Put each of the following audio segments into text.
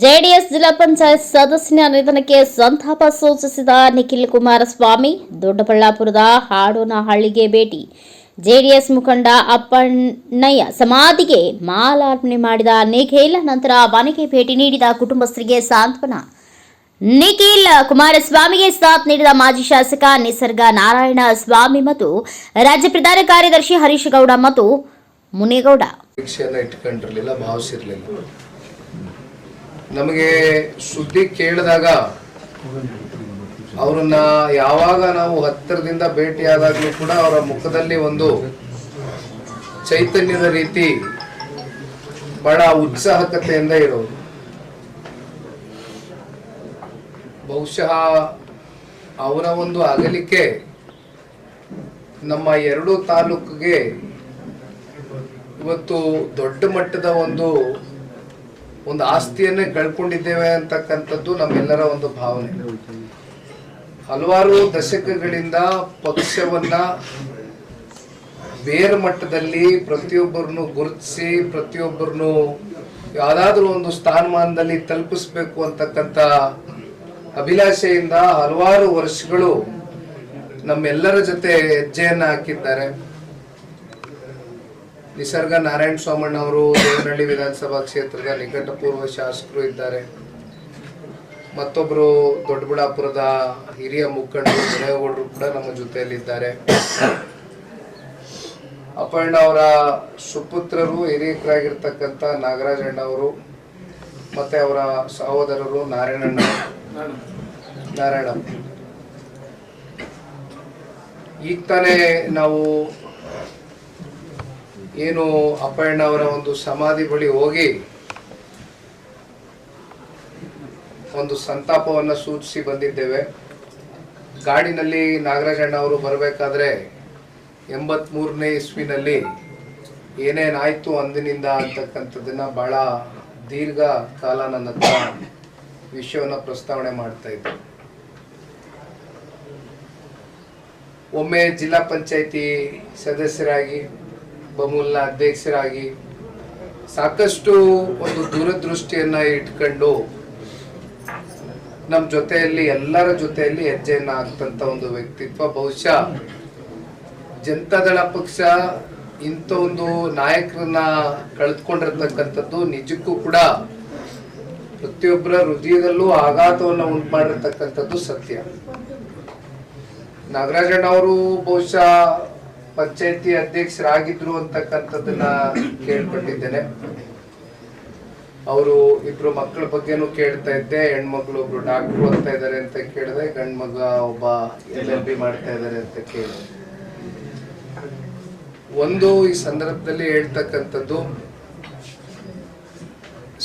JDS ಜಿಲ್ಲಾ ಪಂಚಾಯತ್ ಸದಸ್ಯನ ನಿಧನಕ್ಕೆ ಸಂತಾಪ ಸೂಚಿಸಿದ ನಿಖಿಲ್ ಕುಮಾರಸ್ವಾಮಿ, ದೊಡ್ಡಬಳ್ಳಾಪುರದ ಹಾಡೋನಹಳ್ಳಿಗೆ ಭೇಟಿ. ಜೆಡಿಎಸ್ ಮುಖಂಡ ಅಪ್ಪಣ್ಣಯ್ಯ ಸಮಾಧಿಗೆ ಮಾಲಾರ್ಪಣೆ ಮಾಡಿದ ನಿಖಿಲ್, ನಂತರ ಮನೆಗೆ ಭೇಟಿ ನೀಡಿದ ಕುಟುಂಬಸ್ಥರಿಗೆ ಸಾಂತ್ವನ. ನಿಖಿಲ್ ಕುಮಾರಸ್ವಾಮಿಗೆ ಸಾಥ್ ನೀಡಿದ ಮಾಜಿ ಶಾಸಕ ನಿಸರ್ಗ ನಾರಾಯಣ ಸ್ವಾಮಿ ಮತ್ತು ರಾಜ್ಯ ಪ್ರಧಾನ ಕಾರ್ಯದರ್ಶಿ ಹರೀಶ್ ಗೌಡ ಮತ್ತು ಮುನಿಗೌಡ. ನಮಗೆ ಸುದ್ದಿ ಕೇಳಿದಾಗ ಅವರನ್ನ ಯಾವಾಗ ನಾವು ಹತ್ತಿರದಿಂದ ಭೇಟಿಯಾದಾಗಲೂ ಕೂಡ ಅವರ ಮುಖದಲ್ಲಿ ಒಂದು ಚೈತನ್ಯದ ರೀತಿ ಬಹಳ ಉತ್ಸಾಹಕತೆಯಿಂದ ಇರೋದು. ಬಹುಶಃ ಅವರ ಒಂದು ಅಗಲಿಕೆ ನಮ್ಮ ಎರಡು ತಾಲೂಕಿಗೆ ಇವತ್ತು ದೊಡ್ಡ ಮಟ್ಟದ ಒಂದು ಒಂದು ಆಸ್ತಿಯನ್ನೇ ಕಳ್ಕೊಂಡಿದ್ದೇವೆ ಅಂತಕ್ಕಂಥದ್ದು ನಮ್ಮೆಲ್ಲರ ಒಂದು ಭಾವನೆ. ಹಲವಾರು ದಶಕಗಳಿಂದ ಪಕ್ಷವನ್ನ ಬೇರೆ ಮಟ್ಟದಲ್ಲಿ ಪ್ರತಿಯೊಬ್ಬರನ್ನು ಗುರುತಿಸಿ, ಪ್ರತಿಯೊಬ್ಬರನ್ನು ಯಾವುದಾದ್ರೂ ಒಂದು ಸ್ಥಾನಮಾನದಲ್ಲಿ ತಲುಪಿಸ್ಬೇಕು ಅಂತಕ್ಕಂಥ ಅಭಿಲಾಷೆಯಿಂದ ಹಲವಾರು ವರ್ಷಗಳು ನಮ್ಮೆಲ್ಲರ ಜೊತೆ ಹೆಜ್ಜೆಯನ್ನ ಹಾಕಿದ್ದಾರೆ. ನಿಸರ್ಗ ನಾರಾಯಣ ಸ್ವಾಮಣ್ಣ ಅವರು ದೇವನಹಳ್ಳಿ ವಿಧಾನಸಭಾ ಕ್ಷೇತ್ರದ ನಿಕಟಪೂರ್ವ ಶಾಸಕರು ಇದ್ದಾರೆ. ಮತ್ತೊಬ್ಬರು ದೊಡ್ಡಬಳ್ಳಾಪುರದ ಹಿರಿಯ ಮುಖಂಡರು ದೇವೇಗೌಡರು ಕೂಡ ನಮ್ಮ ಜೊತೆಯಲ್ಲಿದ್ದಾರೆ. ಅಪ್ಪಣ್ಣ ಅವರ ಸುಪುತ್ರರು, ಹಿರಿಯಕರಾಗಿರ್ತಕ್ಕಂಥ ನಾಗರಾಜಣ್ಣ ಅವರು, ಮತ್ತೆ ಅವರ ಸಹೋದರರು ನಾರಾಯಣಣ್ಣ. ನಾರಾಯಣ. ಈಗ ತಾನೇ ನಾವು ಏನು ಅಪ್ಪಣ್ಣ ಅವರ ಒಂದು ಸಮಾಧಿ ಬಳಿ ಹೋಗಿ ಒಂದು ಸಂತಾಪವನ್ನು ಸೂಚಿಸಿ ಬಂದಿದ್ದೇವೆ. ಗಾಡಿನಲ್ಲಿ ನಾಗರಾಜಣ್ಣ ಅವರು ಬರಬೇಕಾದ್ರೆ ಎಂಬತ್ ಮೂರನೇ ಇಸ್ವಿನಲ್ಲಿ ಏನೇನಾಯ್ತು ಅಂದಿನಿಂದ ಅಂತಕ್ಕಂಥದ್ದನ್ನ ಬಹಳ ದೀರ್ಘ ಕಾಲ ನನ್ನ ಹತ್ರ ವಿಷಯವನ್ನು ಪ್ರಸ್ತಾವನೆ ಮಾಡ್ತಾ ಇದ್ದೆ. ಒಮ್ಮೆ ಜಿಲ್ಲಾ ಪಂಚಾಯಿತಿ ಸದಸ್ಯರಾಗಿ ಬಮೂಲ್ನ ಅಧ್ಯಕ್ಷರಾಗಿ ಸಾಕಷ್ಟು ಒಂದು ದೂರದೃಷ್ಟಿಯನ್ನ ಇಟ್ಕೊಂಡು ನಮ್ಮ ಜೊತೆಯಲ್ಲಿ, ಎಲ್ಲರ ಜೊತೆಯಲ್ಲಿ ಹೆಜ್ಜೆಯನ್ನ ಹಾಕ್ತಂತ ಒಂದು ವ್ಯಕ್ತಿತ್ವ. ಬಹುಶಃ ಜನತಾದಳ ಪಕ್ಷ ಇಂಥ ಒಂದು ನಾಯಕರನ್ನ ಕಳೆದುಕೊಂಡಿರ್ತಕ್ಕಂಥದ್ದು ನಿಜಕ್ಕೂ ಕೂಡ ಪ್ರತಿಯೊಬ್ಬರ ಹೃದಯದಲ್ಲೂ ಆಘಾತವನ್ನು ಉಂಟು ಮಾಡಿರ್ತಕ್ಕಂಥದ್ದು ಸತ್ಯ. ನಾಗರಾಜಣ್ಣ ಬಹುಶಃ ಪಂಚಾಯತಿ ಅಧ್ಯಕ್ಷರಾಗಿದ್ರು ಅಂತಕ್ಕಂಥದ್ದನ್ನ ಕೇಳ್ಪಟ್ಟಿದ್ದೇನೆ. ಅವರು ಇಬ್ರು ಮಕ್ಕಳ ಬಗ್ಗೆನೂ ಕೇಳ್ತಾ ಇದ್ದೆ, ಹೆಣ್ಮಕ್ಳು ಒಬ್ರು ಡಾಕ್ಟ್ರು ಅಂತ ಇದ್ದಾರೆ ಅಂತ ಕೇಳಿದೆ, ಗಂಡ್ ಮಗ ಒಬ್ಬ ಎಲ್ ಎಲ್ ಬಿ ಮಾಡ್ತಾ ಇದ್ದಾರೆ ಅಂತ ಕೇಳಿದೆ. ಒಂದು ಈ ಸಂದರ್ಭದಲ್ಲಿ ಹೇಳ್ತಕ್ಕಂಥದ್ದು,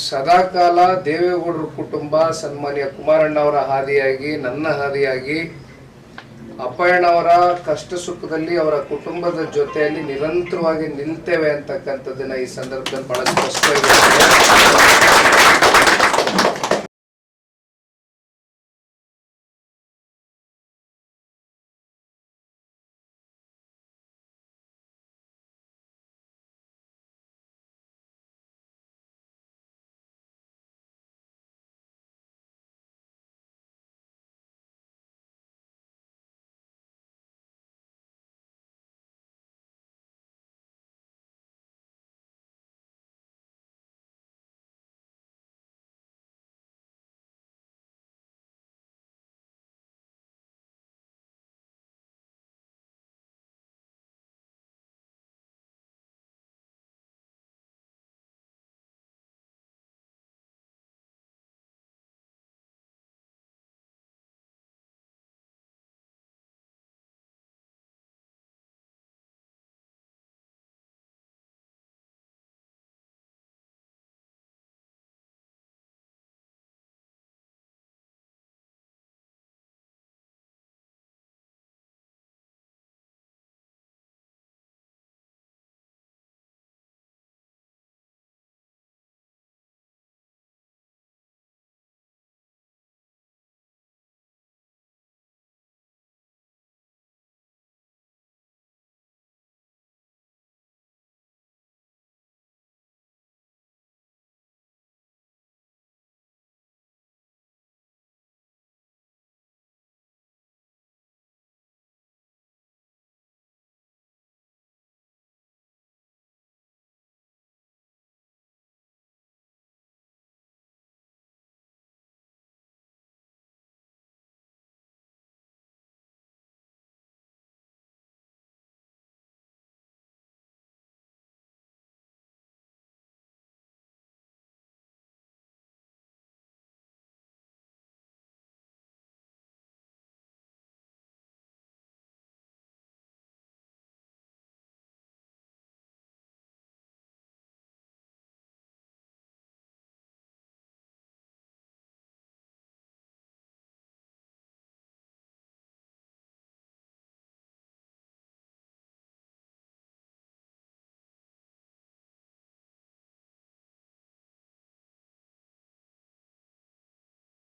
ಸದಾಕಾಲ ದೇವೇಗೌಡರ ಕುಟುಂಬ ಸನ್ಮಾನ್ಯ ಕುಮಾರಣ್ಣ ಅವರ ಹಾದಿಯಾಗಿ, ನನ್ನ ಹಾದಿಯಾಗಿ ಅಪ್ಪಯ್ಯನವರ ಕಷ್ಟ ಸುಖದಲ್ಲಿ ಅವರ ಕುಟುಂಬದ ಜೊತೆಯಲ್ಲಿ ನಿರಂತರವಾಗಿ ನಿಲ್ತೇವೆ ಅಂತಕ್ಕಂಥದ್ದನ್ನ ಈ ಸಂದರ್ಭದಲ್ಲಿ ಬಹಳ ಸ್ಪಷ್ಟವಾಗಿ.